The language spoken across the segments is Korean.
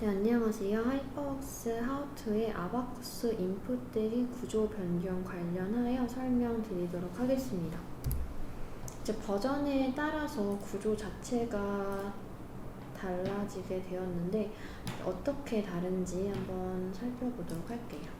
네, 안녕하세요. 하이퍼웍스 하우투의 아바쿠스 인풋 대리 구조 변경 관련하여 설명드리도록 하겠습니다. 이제 버전에 따라서 구조 자체가 달라지게 되었는데 어떻게 다른지 한번 살펴보도록 할게요.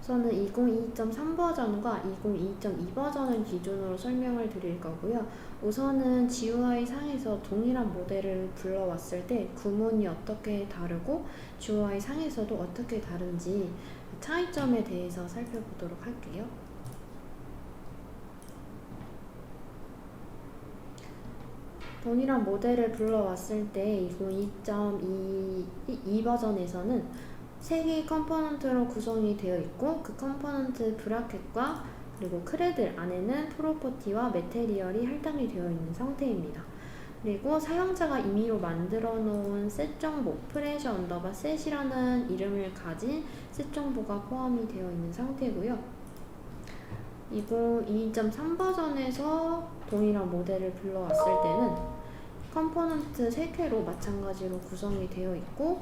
우선은 2022.3 버전과 2022.2 버전을 기준으로 설명을 드릴 거고요. 우선은 GUI 상에서 동일한 모델을 불러왔을 때 구문이 어떻게 다르고 GUI 상에서도 어떻게 다른지 차이점에 대해서 살펴보도록 할게요. 동일한 모델을 불러왔을 때 2022.2 버전에서는 세 개의 컴포넌트로 구성이 되어 있고 그 컴포넌트 브라켓과 그리고 크레들 안에는 프로퍼티와 메테리얼이 할당이 되어 있는 상태입니다. 그리고 사용자가 임의로 만들어 놓은 셋 정보, 프레셔 언더바 셋이라는 이름을 가진 셋 정보가 포함이 되어 있는 상태고요. 이거 2.3 버전에서 동일한 모델을 불러왔을 때는 컴포넌트 3개로 마찬가지로 구성이 되어 있고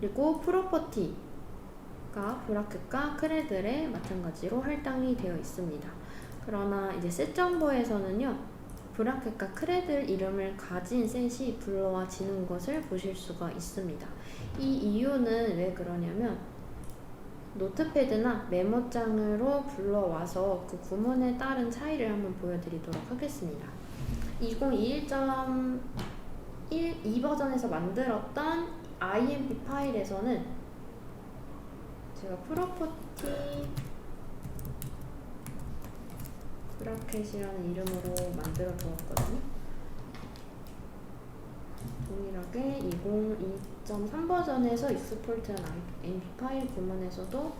그리고 프로퍼티가 브라켓과 크레들에 마찬가지로 할당이 되어 있습니다. 그러나 이제 셋 정보에서는요. 브라켓과 크레들 이름을 가진 셋이 불러와지는 것을 보실 수가 있습니다. 이 이유는 왜 그러냐면 노트패드나 메모장으로 불러와서 그 구문에 따른 차이를 한번 보여드리도록 하겠습니다. 2021.2 버전에서 만들었던 IMP 파일에서는 제가 프로퍼티 브라켓이라는 이름으로 만들어 두었거든요. 동일하게 20.2.3 버전에서 익스포트한 IMP 파일 구문에서도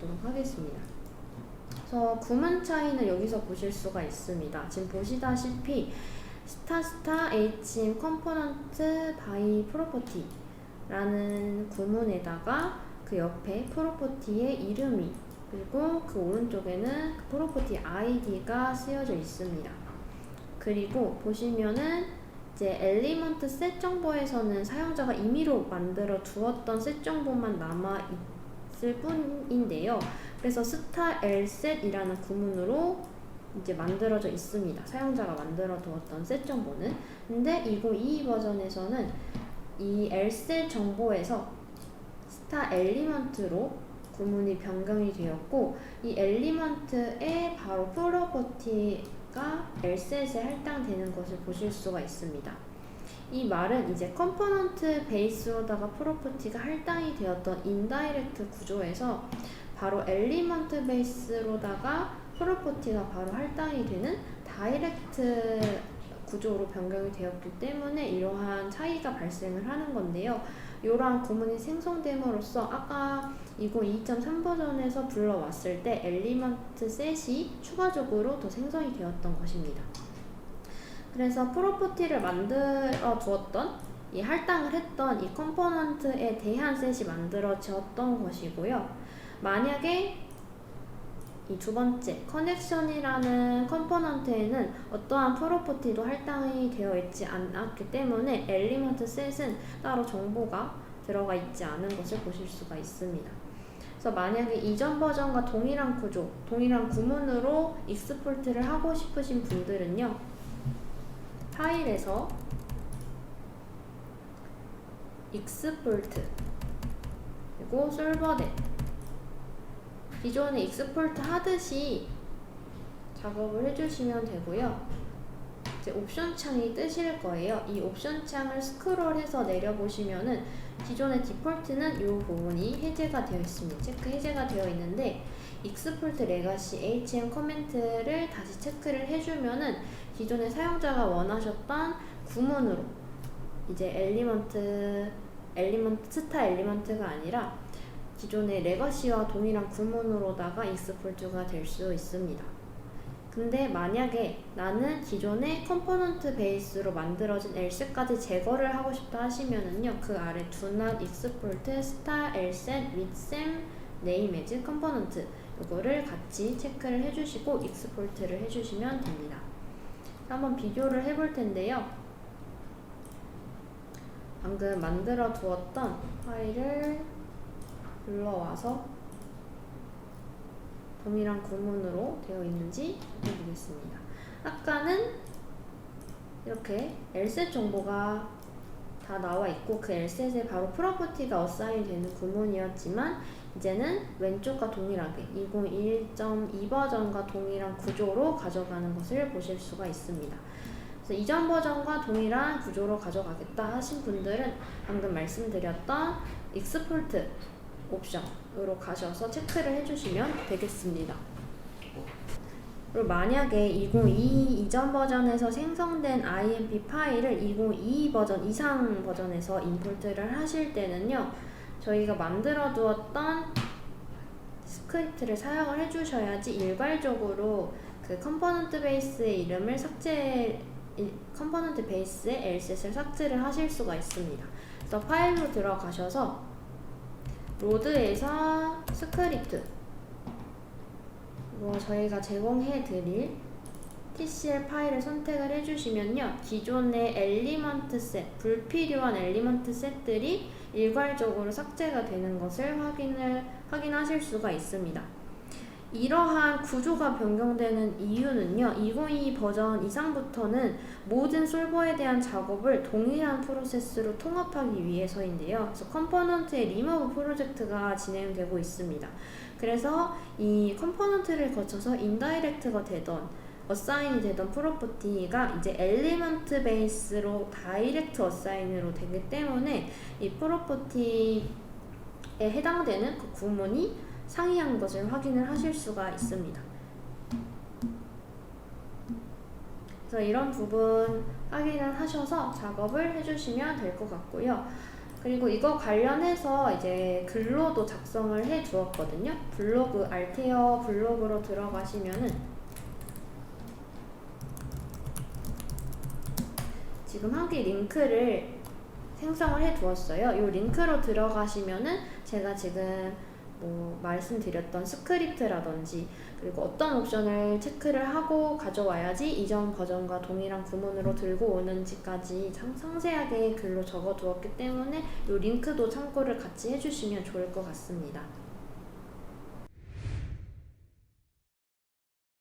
보도록 하겠습니다. 그래서 구문 차이는 여기서 보실 수가 있습니다. 지금 보시다시피 스타스타 hm 컴포넌트 바이 프로퍼티 라는 구문에다가 그 옆에 프로퍼티의 이름이 그리고 그 오른쪽에는 그 프로퍼티 아이디가 쓰여져 있습니다. 그리고 보시면은 이제 엘리먼트 셋 정보에서는 사용자가 임의로 만들어 두었던 셋 정보만 남아 있을 뿐인데요. 그래서 스타 엘셋이라는 구문으로 이제 만들어져 있습니다. 사용자가 만들어 두었던 셋 정보는. 근데 2022 버전에서는 이 엘셋 정보에서 스타 엘리먼트로 구문이 변경이 되었고 이 엘리먼트에 바로 프로퍼티가 엘셋에 할당되는 것을 보실 수가 있습니다. 이 말은 이제 컴포넌트 베이스로다가 프로퍼티가 할당이 되었던 인다이렉트 구조에서 바로 엘리먼트 베이스로다가 프로퍼티가 바로 할당이 되는 다이렉트 구조로 변경이 되었기 때문에 이러한 차이가 발생을 하는 건데요. 이러한 구문이 생성됨으로써 아까 2023 버전에서 불러왔을 때 엘리먼트 셋이 추가적으로 더 생성이 되었던 것입니다. 그래서 프로퍼티를 만들어 두었던 이 할당을 했던 이 컴포넌트에 대한 셋이 만들어졌던 것이고요. 만약에 이 두 번째 커넥션이라는 컴포넌트에는 어떠한 프로퍼티도 할당이 되어 있지 않았기 때문에 엘리먼트 셋은 따로 정보가 들어가 있지 않은 것을 보실 수가 있습니다. 그래서 만약에 이전 버전과 동일한 구조, 동일한 구문으로 익스포트를 하고 싶으신 분들은요. 파일에서 익스포트 그리고 솔버댓 기존에 익스포트 하듯이 작업을 해주시면 되고요. 이제 옵션 창이 뜨실 거예요. 이 옵션 창을 스크롤해서 내려보시면은 기존의 디폴트는 이 부분이 해제가 되어 있습니다. 체크 해제가 되어 있는데 익스포트 레가시 HM 커멘트를 다시 체크를 해주면은 기존의 사용자가 원하셨던 구문으로 이제 엘리먼트 엘리먼트 스타 엘리먼트가 아니라 기존의 레거시와 동일한 구문으로다가 익스폴트가 될 수 있습니다. 근데 만약에 나는 기존의 컴포넌트 베이스로 만들어진 else까지 제거를 하고 싶다 하시면은요 그 아래 do not export star else with same name as component 이거를 같이 체크를 해주시고 익스포트를 해주시면 됩니다. 한번 비교를 해볼 텐데요. 방금 만들어 두었던 파일을 불러와서 동일한 구문으로 되어 있는지 보겠습니다. 아까는 이렇게 L셋 정보가 다 나와 있고 그 L셋에 바로 프로퍼티가 어사인 되는 구문이었지만 이제는 왼쪽과 동일하게 2021.2 버전과 동일한 구조로 가져가는 것을 보실 수가 있습니다. 그래서 이전 버전과 동일한 구조로 가져가겠다 하신 분들은 방금 말씀드렸던 익스포트 옵션으로 가셔서 체크를 해주시면 되겠습니다. 그리고 만약에 2022 이전 버전에서 생성된 IMP 파일을 2022 버전 이상 버전에서 임포트를 하실 때는요, 저희가 만들어 두었던 스크립트를 사용을 해주셔야지 일괄적으로 그 컴포넌트 베이스의 이름을 삭제, 이- 컴포넌트 베이스의 L셋을 삭제를 하실 수가 있습니다. 파일로 들어가셔서 로드에서 스크립트 뭐 저희가 제공해 드릴 TCL 파일을 선택을 해주시면요 기존의 엘리먼트 셋 불필요한 엘리먼트 셋들이 일괄적으로 삭제가 되는 것을 확인을 확인하실 수가 있습니다. 이러한 구조가 변경되는 이유는요, 2022 버전 이상부터는 모든 솔버에 대한 작업을 동일한 프로세스로 통합하기 위해서인데요. 그래서 컴포넌트의 리무브 프로젝트가 진행되고 있습니다. 그래서 이 컴포넌트를 거쳐서 인다이렉트가 되던 어사인이 되던 프로퍼티가 이제 엘리먼트 베이스로 다이렉트 어사인으로 되기 때문에 이 프로퍼티에 해당되는 그 구문이 상이한 것을 확인을 하실 수가 있습니다. 그래서 이런 부분 확인을 하셔서 작업을 해주시면 될 것 같고요. 그리고 이거 관련해서 이제 글로도 작성을 해 두었거든요. 블로그, 알테어 블로그로 들어가시면은 지금 한개 링크를 생성을 해 두었어요. 이 링크로 들어가시면은 제가 지금 뭐 말씀드렸던 스크립트라든지 그리고 어떤 옵션을 체크를 하고 가져와야지 이전 버전과 동일한 구문으로 들고 오는지까지 상, 상세하게 글로 적어 두었기 때문에 이 링크도 참고를 같이 해주시면 좋을 것 같습니다.